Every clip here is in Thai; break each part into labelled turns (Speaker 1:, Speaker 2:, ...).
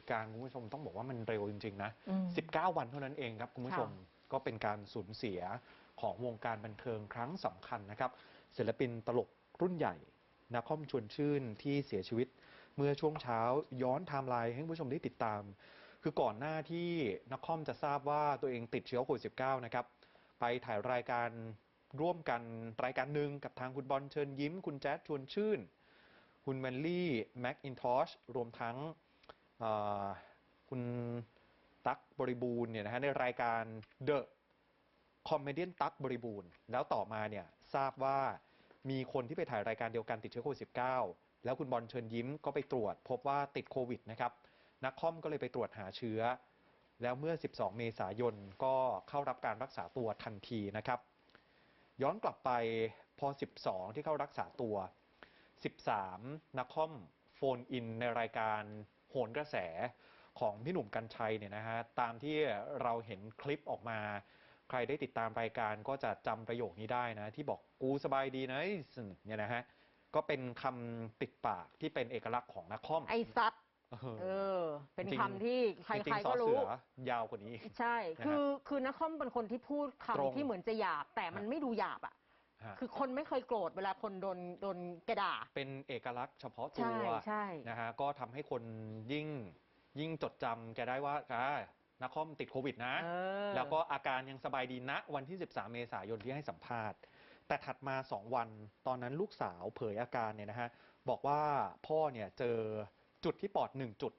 Speaker 1: ตุการณ์คุณผู้ชมต้องบอกว่ามันเร็วจริงๆนะ
Speaker 2: อืม
Speaker 1: 19 วันเท่านั้นเองครับคุณผู้ชม
Speaker 2: ค่ะ
Speaker 1: ก็เป็นการสูญเสียของวงการบันเทิงครั้งสำคัญนะครับศิลปินตลกรุ่นใหญ่นาคอมชวนชื่นที่เสียชีวิตเมื่อช่วงเช้าย้อนไทม์ไลน์ให้คุณผู้ชมได้ติดตาม คือก่อนหน้าที่นักคอมจะทราบว่าตัวเองติดเชื้อโควิด -19 นะครับ ไปถ่ายรายการร่วมกันรายการหนึ่งกับทางคุณบอลเชิญยิ้ม คุณแจ๊ดชวนชื่น คุณแมนลี่ แม็กอินทอชรวมทั้งเอ่อ คุณตั๊กบริบูรณ์เนี่ยนะฮะในรายการ The คอมเมดี้ตั๊กบริบูรณ์ แล้วต่อมาเนี่ยทราบว่ามีคนที่ไปถ่ายรายการเดียวกันติดเชื้อโควิด -19 แล้วคุณบอลเชิญยิ้มก็ไปตรวจ พบว่าติดโควิดนะครับนักคอมก็เลยไปตรวจหาเชื้อ แล้วเมื่อ 12 เมษายนก็เข้ารับการรักษาตัวทันทีนะครับ ย้อนกลับไปพอ 12 ที่เข้ารักษาตัว 13 นักคอมโฟนอินในรายการ โหนกระแสของพี่หนุ่มกัญชัยเนี่ยนะฮะตามที่เราเห็นคลิปออกมา ใครได้ติดตามรายการก็จะจำประโยคนี้ได้นะ ที่บอกกูสบายดีนะไอ้สันเนี่ยนะฮะก็เป็นคำติดปากที่เป็นเอกลักษณ์ของนักคอม
Speaker 2: ไอ้ซัด
Speaker 1: เออ
Speaker 2: เออเป็น
Speaker 1: จริง
Speaker 2: คำที่ใค
Speaker 1: จริ
Speaker 2: รงๆ
Speaker 1: ๆส
Speaker 2: ก็
Speaker 1: อ
Speaker 2: รู้
Speaker 1: เสือยาวกว่านี้
Speaker 2: ใช่
Speaker 1: นะฮะ
Speaker 2: คือคือนักคอมเป็นคนที่พูด
Speaker 1: ตรง
Speaker 2: คำที่เหมือนจะหยาบ แต่มัน
Speaker 1: ฮะ
Speaker 2: ไม่ดูหยาบอะ
Speaker 1: ฮะ
Speaker 2: คือคนไม่เคยโกรธเวลาคนโดนโดนกระด่า
Speaker 1: เป็นเอกลักษณ์เฉพาะตั
Speaker 2: ใช่
Speaker 1: ว
Speaker 2: ใช่
Speaker 1: นะฮะก็ทำให้คนยิ่งยิ่งจดจำแกได้ว่าอ่านักคอมติดโควิดนะ
Speaker 2: เออ
Speaker 1: แล้วก็อาการยังสบายดีณวันที่ 13 เมษายนที่ให้สัมภาษณ์ แต่ถัดมา 2 วันตอนนั้นลูกสาวเผยอาการเนี่ยนะฮะ บอกว่าพ่อเนี่ยเจอจุดที่ปอด1จุด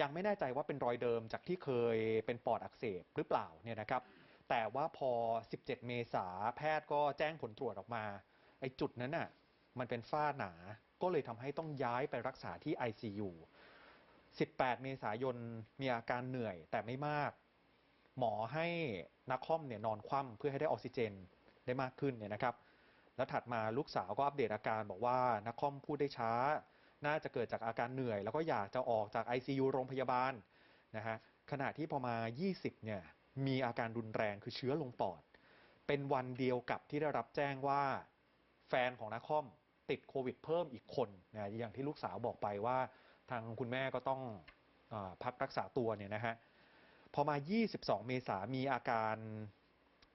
Speaker 1: ยังไม่แน่ใจว่าเป็นรอยเดิมจากที่เคยเป็นปอดอักเสบหรือเปล่าเนี่ยนะครับ แต่ว่าพอ 17 เมษาแพทย์ก็แจ้งผลตรวจออกมาไอ้จุดนั้นน่ะมันเป็นฝ้าหนาก็เลยทำให้ต้องย้ายไปรักษาที่ ICU 18 เมษายนมีอาการเหนื่อยแต่ไม่มาก หมอให้นักคอมเนี่ยนอนคว่ำเพื่อให้ได้ออกซิเจนได้มากขึ้นเนี่ยนะครับ แล้วถัดมาลูกสาวก็อัปเดตอาการบอกว่านักคอมพูดได้ช้า น่าจะเกิดจากอาการเหนื่อย แล้วก็อยากจะออกจาก ICU โรงพยาบาลนะฮะขณะที่พอมา 20 เนี่ย มีอาการรุนแรงคือเชื้อลงปอด เป็นวันเดียวกับที่ได้รับแจ้งว่าแฟนของนักคอมติดโควิดเพิ่มอีกคนนะอย่างที่ลูกสาวบอกไปว่าทางคุณแม่ก็ต้องอพักรักษาตัวเนี่ยนะฮะพอมา 22 เมษามีอาการ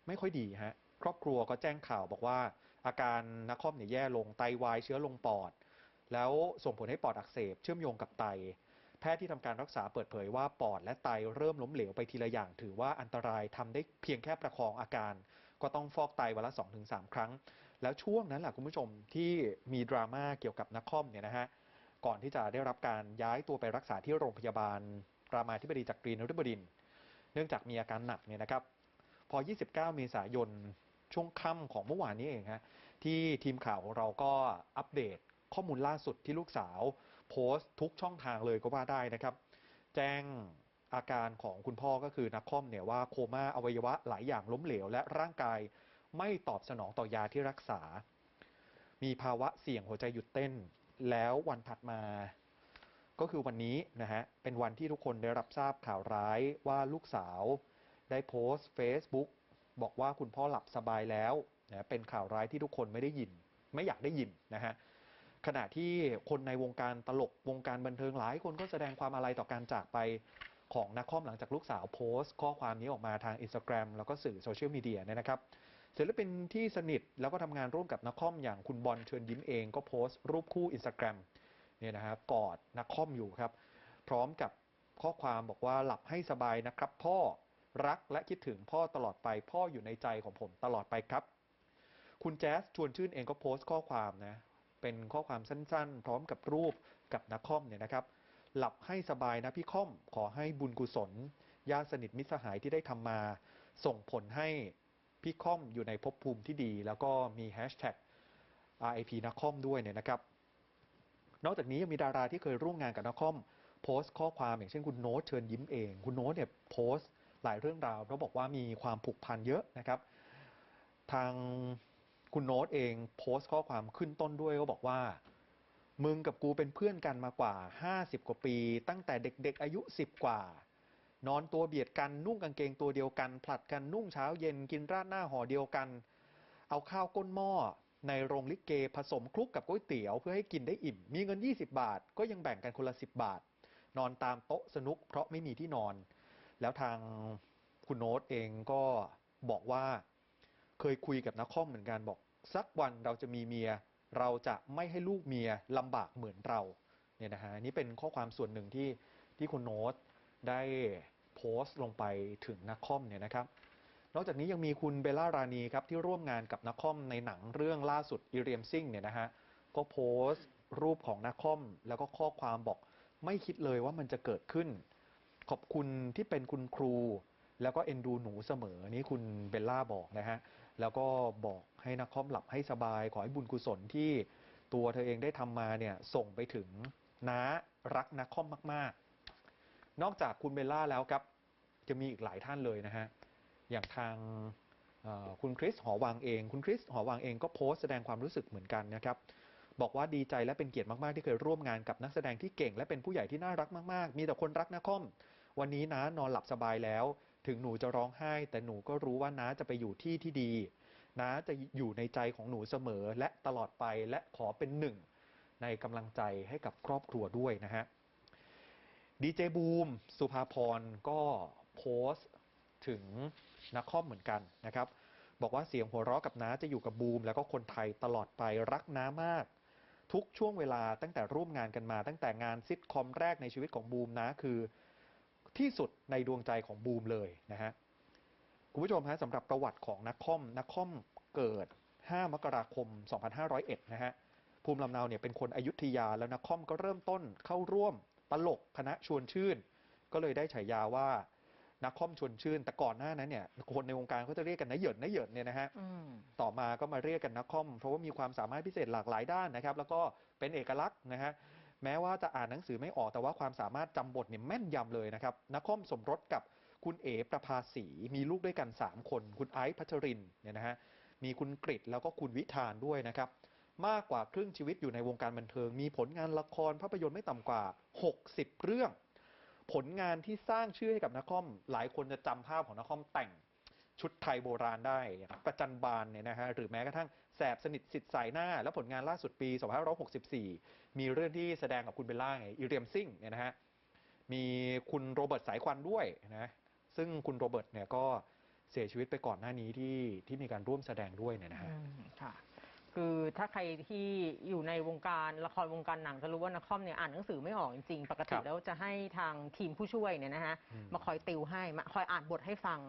Speaker 1: ไม่ค่อยดีฮะครอบครัวก็แจ้งข่าวบอกว่า อาการนักคอมเนี่ยแย่ลงไตวายเชื้อลงปอด แล้วส่งผลให้ปอดอักเสบเชื่อมโยงกับไต แพทย์ที่ทำการรักษาเปิดเผยว่าปอดและไตเริ่มล้มเหลวไปทีละอย่าง ถือว่าอันตรายทำได้เพียงแค่ประคองอาการ ก็ต้องฟอกไตวันละ 2-3 ครั้ง แล้วช่วงนั้นแหละคุณผู้ชมที่มีดราม่าเกี่ยวกับนักคอมเนี่ยนะฮะก่อนที่จะได้รับการย้ายตัวไปรักษาที่โรงพยาบาลรามาธิบดีจักรีนฤบดินทร์เนื่องจากมีอาการหนักเนี่ยนะครับ พอ 29 เมษายนช่วงค่ำของเมื่อวานนี้เองฮะที่ทีมข่าวของเราก็อัปเดตข้อมูลล่าสุดที่ลูกสาว โพสต์ทุกช่องทางเลยก็ว่าได้นะครับ แจ้งอาการของคุณพ่อก็คือนักคอมเนี่ยว่าโคม่าอวัยวะหลายอย่างล้มเหลว และร่างกายไม่ตอบสนองต่อยาที่รักษา มีภาวะเสี่ยงหัวใจหยุดเต้น แล้ววันถัดมา ก็คือวันนี้นะฮะ เป็นวันที่ทุกคนได้รับทราบข่าวร้ายว่าลูกสาวได้โพสต์ Facebook บอกว่าคุณพ่อหลับสบายแล้วนะเป็นข่าวร้ายที่ทุกคนไม่ได้ยิน ไม่อยากได้ยินนะฮะ ขณะที่คนในวงการตลกวงการบันเทิงหลายคนก็แสดงความอาลัยต่อการจากไปของนักคอมหลังจากลูกสาวโพสต์ ข้อความนี้ออกมาทาง Instagram แล้วก็สื่อโซเชียลมีเดียเนี่ยนะครับศิลปินที่สนิทแล้วก็ทำงานร่วมกับนักคอมอย่างคุณบอลเชิญยิ้มเองก็โพสต์รูปคู่ Instagram เนี่ยนะฮะกอดนักคอมอยู่ครับ พร้อมกับข้อความบอกว่าหลับให้สบายนะครับ พ่อรักและคิดถึงพ่อตลอดไปพ่ออยู่ในใจของผมตลอดไปครับ คุณแจ๊สชวนชื่นเองก็โพสต์ข้อความนะ เป็นข้อความสั้น ๆ พร้อมกับรูปกับนักคอมเนี่ยนะครับ หลับให้สบายนะพี่ค่อมขอให้บุญกุศลญาติสนิทมิตรสหายที่ได้ทำมา ส่งผลให้พี่ค่อมอยู่ในภพภูมิที่ดี แล้วก็มีแฮชแท็ก RIP นักคอมด้วยเนี่ยนะครับ นอกจากนี้ยังมีดาราที่เคยร่วมงานกับนักคอมโพสต์ข้อความอย่างเช่นคุณโน้ตเชิญยิ้มเอง คุณโน้ตเนี่ยโพสต์หลายเรื่องราวเพราะบอกว่ามีความผูกพันเยอะนะครับ ทาง คุณโน้ตเองโพสต์ข้อความขึ้นต้นด้วยก็บอกว่า มึงกับกูเป็นเพื่อนกันมากว่า 50 กว่าปี ตั้งแต่เด็กๆอายุ 10 กว่า นอนตัวเบียดกันนุ่งกางเกงตัวเดียวกัน ผลัดกันนุ่งเช้าเย็นกินราดหน้าห่อเดียวกัน เอาข้าวก้นหม้อในโรงลิเกผสมคลุกกับก๋วยเตี๋ยวเพื่อให้กินได้อิ่ม มีเงิน 20 บาท ก็ยังแบ่งกันคนละ 10 บาท นอนตามโต๊ะสนุกเพราะไม่มีที่นอน แล้วทางคุณโน้ตเองก็บอกว่า เคยคุยกับนักคอมเหมือนกันบอก สักวันเราจะมีเมีย เราจะไม่ให้ลูกเมียลำบากเหมือนเราเนี่ยนะฮะนี่เป็นข้อความส่วนหนึ่งที่ที่คุณโน้ตได้โพสต์ลงไปถึงนักคอมเนี่ยนะครับ นอกจากนี้ยังมีคุณเบลล่ารานีครับที่ร่วมงานกับนักคอมในหนังเรื่องล่าสุดอิเรียมซิงเนี่ยนะฮะก็โพสต์รูปของนักคอม แล้วก็ข้อความบอกไม่คิดเลยว่ามันจะเกิดขึ้น ขอบคุณที่เป็นคุณครู แล้วก็เอ็นดูหนูเสมอนี่คุณเบลล่าบอกนะฮะ แล้วก็บอกให้นักคอมหลับให้สบาย ขอให้บุญกุศลที่ตัวเธอเองได้ทำมาเนี่ยส่งไปถึงน้ารักนักคอมมาก ๆ นอกจากคุณเบลล่าแล้วครับ จะมีอีกหลายท่านเลยนะฮะ อย่างทางคุณคริสหอวังเอง คุณคริสหอวังเองก็โพสต์แสดงความรู้สึกเหมือนกันนะครับ บอกว่าดีใจและเป็นเกียรติมาก ๆ ที่เคยร่วมงานกับนักแสดงที่เก่ง และเป็นผู้ใหญ่ที่น่ารักมาก ๆ มีแต่คนรักนะคอม วันนี้น้านอนหลับสบายแล้ว ถึงหนูจะร้องไห้ แต่หนูก็รู้ว่าน้าจะไปอยู่ที่ที่ดีน้าจะอยู่ในใจของหนูเสมอและตลอดไปและขอเป็นหนึ่ง ในกำลังใจให้กับครอบครัวด้วยนะฮะดีเจบูมสุภาพรก็โพสต์ถึงนักคอมเหมือนกันนะครับ บอกว่าเสียงหัวเราะกับน้าจะอยู่กับบูม แล้วก็คนไทยตลอดไปรักน้ามาก ทุกช่วงเวลาตั้งแต่ร่วมงานกันมา ตั้งแต่งานซิทคอมแรกในชีวิตของบูมนะคือ ที่สุดในดวงใจของบูมเลยนะฮะคุณผู้ชมฮะสำหรับประวัติของนักคอมนักคอมเกิด 5 มกราคม 2501 นะฮะภูมิลำเนาเนี่ยเป็นคนอยุธยาแล้วนักคอมก็เริ่มต้นเข้าร่วมตลกคณะชวนชื่น ก็เลยได้ฉายาว่านักคอมชวนชื่น แต่ก่อนหน้านั้นเนี่ยคนในวงการเขาจะเรียกกันนายเหยินนายเหยินเนี่ยนะฮะ
Speaker 2: อืม
Speaker 1: ต่อมาก็มาเรียกกันนักคอมเพราะว่ามีความสามารถพิเศษหลากหลายด้านนะครับ แล้วก็เป็นเอกลักษณ์นะฮะ แม้ว่าจะอ่านหนังสือไม่ออกแต่ว่าความสามารถจำบทเนี่ยแม่นยำเลยนะครับนักคอมสมรสกับคุณเอ๋ประภาสีมีลูกด้วยกัน 3 คน คุณไอซ์พัชรินเนี่ยนะฮะมีคุณกริตแล้วก็คุณวิธานด้วยนะครับมากกว่าครึ่งชีวิตอยู่ในวงการบันเทิง มีผลงานละครภาพยนตร์ไม่ต่ำกว่า 60 เรื่อง ผลงานที่สร้างชื่อให้กับนักคอมหลายคนจะจำภาพของนักคอมแต่ง ชุดไทยโบราณได้อย่างประจันบานเนี่ยนะฮะหรือแม้กระทั่งแสบสนิทสิทธิ์สายหน้า แล้วผลงานล่าสุดปี 2564 มีเรื่องที่แสดงกับคุณเบลล่าไงอิเรียมซิงเนี่ยนะฮะมีคุณโรเบิร์ตสายควันด้วยนะซึ่งคุณโรเบิร์ตเนี่ยก็เสียชีวิตไปก่อนหน้านี้ที่ที่มีการร่วมแสดงด้วยเนี่ยนะฮะ
Speaker 2: อืมค่ะคือถ้าใครที่อยู่ในวงการละครวงการหนังจะรู้ว่านักคอมเนี่ยอ่านหนังสือไม่ออกจริงๆ ปกติ
Speaker 1: ครับ
Speaker 2: แล้วจะให้ทางทีมผู้ช่วยเนี่ยนะฮะ
Speaker 1: อืม
Speaker 2: มาคอยติวให้มาคอยอ่านบทให้ฟัง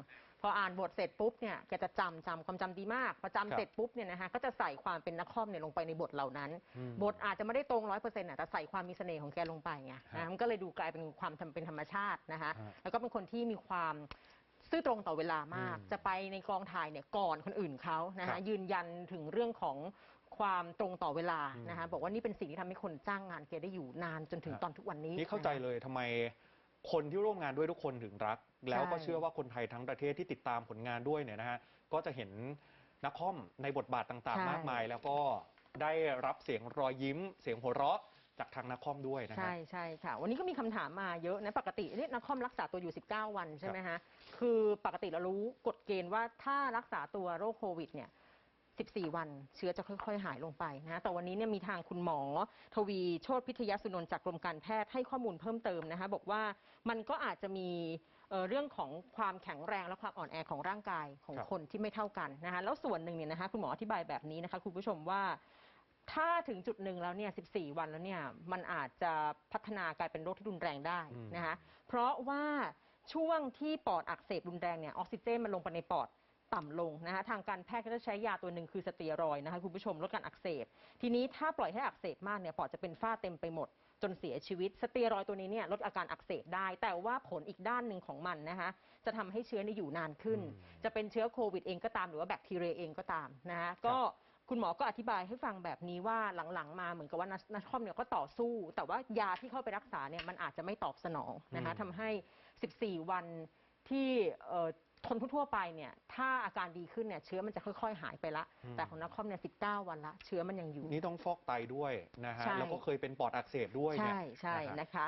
Speaker 2: พออ่านบทเสร็จปุ๊บเนี่ยแกจะจำจำความจำดีมากพอจำเสร็จปุ๊บเนี่ยนะฮะก็จะใส่ความเป็นนักคอมเนี่ยลงไปในบทเหล่านั้น
Speaker 1: อืม
Speaker 2: บทอาจจะไม่ได้ตรงร้อยเปอร์เซ็นต์แต่ใส่ความมีเสน่ห์ของแกลงไปไง
Speaker 1: ฮะ
Speaker 2: นะมันก็เลยดูกลายเป็นความทำเป็นธรรมชาตินะคะ
Speaker 1: ฮะ
Speaker 2: แล้วก็เป็นคนที่มีความซื่อตรงต่อเวลามาก
Speaker 1: อืม
Speaker 2: จะไปในกองถ่ายเนี่ยก่อนคนอื่นเขานะ
Speaker 1: ครั
Speaker 2: คะ
Speaker 1: บ
Speaker 2: ยืนยันถึงเรื่องของความตรงต่อเวลา
Speaker 1: อืม
Speaker 2: นะคะบอกว่านี่เป็นสิ่งที่ทำให้คนจ้างงานแกได้อยู่นานจนถึง
Speaker 1: ฮะ
Speaker 2: ตอนทุกวันนี้
Speaker 1: นี่เข้าใจ
Speaker 2: นะคะ
Speaker 1: เลยทำไม คนที่ร่วมงานด้วยทุกคนถึงรัก แล้วก็
Speaker 2: ใช่
Speaker 1: เชื่อว่าคนไทยทั้งประเทศที่ติดตามผลงานด้วยเนี่ยนะฮะก็จะเห็นนักคอมในบทบาทต่าง
Speaker 2: ใช่
Speaker 1: ๆ มากมาย แล้วก็ได้รับเสียงรอยยิ้ม เสียงหัวเราะจากทางนักคอมด้วยนะฮะ
Speaker 2: ใช่ใช่ค่ะ วันนี้ก็มีคำถามมาเยอะนะ ปกติเนี่ยนักคอมรักษาตัวอยู่ 19 วันใช่ไหมฮะ คือปกติเรารู้กฎเกณฑ์ว่าถ้ารักษาตัวโรคโควิดเนี่ย 14 วัน เชื้อจะค่อย ๆ หายลงไปนะแต่วันนี้เนี่ยมีทางคุณหมอ ทวีโชติพิทยสุนนท์จากกรมการแพทย์ให้ข้อมูลเพิ่มเติมนะคะบอกว่ามันก็อาจจะมีเเรื่องของความแข็งแรงและความอ่อนแอของร่างกายของ
Speaker 1: ค
Speaker 2: นที่ไม่เท่ากันนะคะแล้วส่วนหนึ่งเนี่ยนะคะคุณหมออธิบายแบบนี้นะคะคุณผู้ชมว่าถ้าถึงจุดหนึ่งแล้วเนี่ย 14 วันแล้วเนี่ย มันอาจจะพัฒนากลายเป็นโรคที่รุนแรงได้นะคะ เพราะว่าช่วงที่ปอดอักเสบรุนแรงเนี่ย ออกซิเจนมันลงไปในปอด ต่ำลงนะคะทางการแพทย์ก็จะใช้ยาตัวหนึ่งคือสเตียรอยด์นะคะคุณผู้ชมลดการอักเสบ ทีนี้ถ้าปล่อยให้อักเสบมากเนี่ยปอดจะเป็นฝ้าเต็มไปหมด จนเสียชีวิต สเตียรอยด์ตัวนี้เนี่ยลดอาการอักเสบได้ แต่ว่าผลอีกด้านหนึ่งของมันนะคะจะทำให้เชื้อเนี่ยอยู่นานขึ้น
Speaker 1: อืม
Speaker 2: จะเป็นเชื้อโควิดเองก็ตามหรือว่าแบคทีเรียเองก็ตามนะคะก็คุณหมอก็อธิบายให้ฟังแบบนี้ว่าหลังๆมาเหมือนกับว่านัสนักคอมเนี่ยก็ต่อสู้ แต่ว่ายาที่เข้าไปรักษาเนี่ยมันอาจจะไม่ตอบสนองนะคะ
Speaker 1: อืม
Speaker 2: ทำให้ 14 วันที่เอ่อ คนทั่วๆไปเนี่ยถ้าอาการดีขึ้นเนี่ยเชื้อมันจะค่อย ๆ หายไปละ แต่ของนักคอมเนี่ย19วันละ เชื้อมันยังอยู่
Speaker 1: นี่ต้องฟอกไตด้วยนะฮะ
Speaker 2: ใช่
Speaker 1: แล้วก็เคยเป็นปอดอักเสบด้วยเนี่ย
Speaker 2: ใช่ใช่
Speaker 1: นะฮะ
Speaker 2: นะคะ